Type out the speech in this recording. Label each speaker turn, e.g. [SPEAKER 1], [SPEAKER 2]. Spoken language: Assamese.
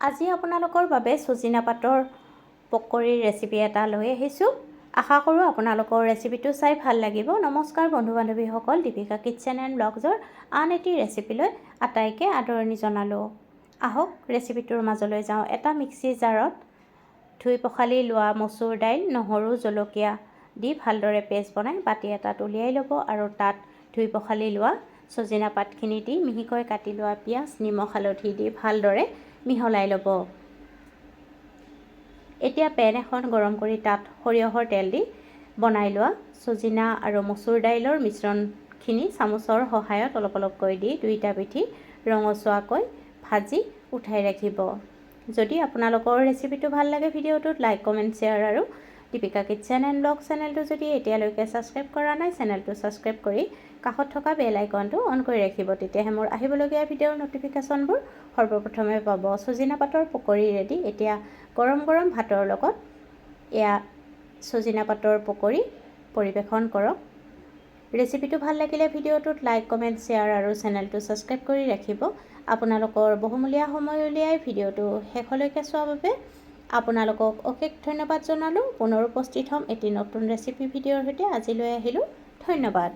[SPEAKER 1] আজি আপোনালোকৰ বাবে চজিনা পাতৰ পকৰীৰ ৰেচিপি এটা লৈ আহিছোঁ। আশা কৰোঁ আপোনালোকৰ ৰেচিপিটো চাই ভাল লাগিব। নমস্কাৰ বন্ধু বান্ধৱীসকল দীপিকা কিটচেন এণ্ড ব্লগছৰ আন এটি ৰেচিপিলৈ আটাইকে আদৰণি জনালোঁ। আহক ৰেচিপিটোৰ মাজলৈ যাওঁ। এটা মিক্সি জাৰত ধুই পখালি লোৱা মচুৰ দাইল নহৰু জলকীয়া দি ভালদৰে পেষ্ট বনাই বাতি এটাত উলিয়াই ল'ব আৰু তাত ধুই পখালি লোৱা চজিনা পাতখিনি দি মিহিকৈ কাটি লোৱা পিঁয়াজ নিমখ হালধি দি ভালদৰে মিহলাই ল'ব। এতিয়া পেন এখন গৰম কৰি তাত সৰিয়হৰ তেল দি বনাই লোৱা। চজিনা আৰু মচুৰ দাইলৰ মিশ্ৰণখিনি চামুচৰ সহায়ত অলপ অলপকৈ দি দুইটা পিঠি ৰঙচুৱাকৈ ভাজি উঠাই ৰাখিব। যদি আপোনালোকৰ ৰেচিপিটো ভাল লাগে ভিডিঅ'টোত লাইক কমেণ্ট শ্বেয়াৰ আৰু দীপিকা কিটচেন এণ্ড ব্লগ চেনেলটো যদি এতিয়ালৈকে ছাবস্ক্ৰাইব কৰা নাই চেনেলটো ছাবস্ক্ৰাইব কৰি কাষত থকা বেল আইকনটো অন কৰি ৰাখিব। তেতিয়াহে মোৰ আহিবলগীয়া ভিডিঅ'ৰ ন'টিফিকেশ্যনবোৰ সৰ্বপ্ৰথমে পাব। চজিনা পাতৰ পকৰি ৰেডি এতিয়া গৰম গৰম ভাতৰ লগত এয়া চজিনা পাতৰ পকৰি পৰিৱেশন কৰক। ৰেচিপিটো ভাল লাগিলে ভিডিঅ'টোত লাইক কমেণ্ট শ্বেয়াৰ আৰু চেনেলটো ছাবস্ক্ৰাইব কৰি ৰাখিব। আপোনালোকৰ বহুমূলীয়া সময় উলিয়াই ভিডিঅ'টো শেষলৈকে চোৱাৰ বাবে আপোনালোকক অশেষ ধন্যবাদ জনালোঁ। পুনৰ উপস্থিত হ'ম এটি নতুন ৰেচিপি ভিডিঅ'ৰ সৈতে। আজিলৈ আহিলোঁ। ধন্যবাদ।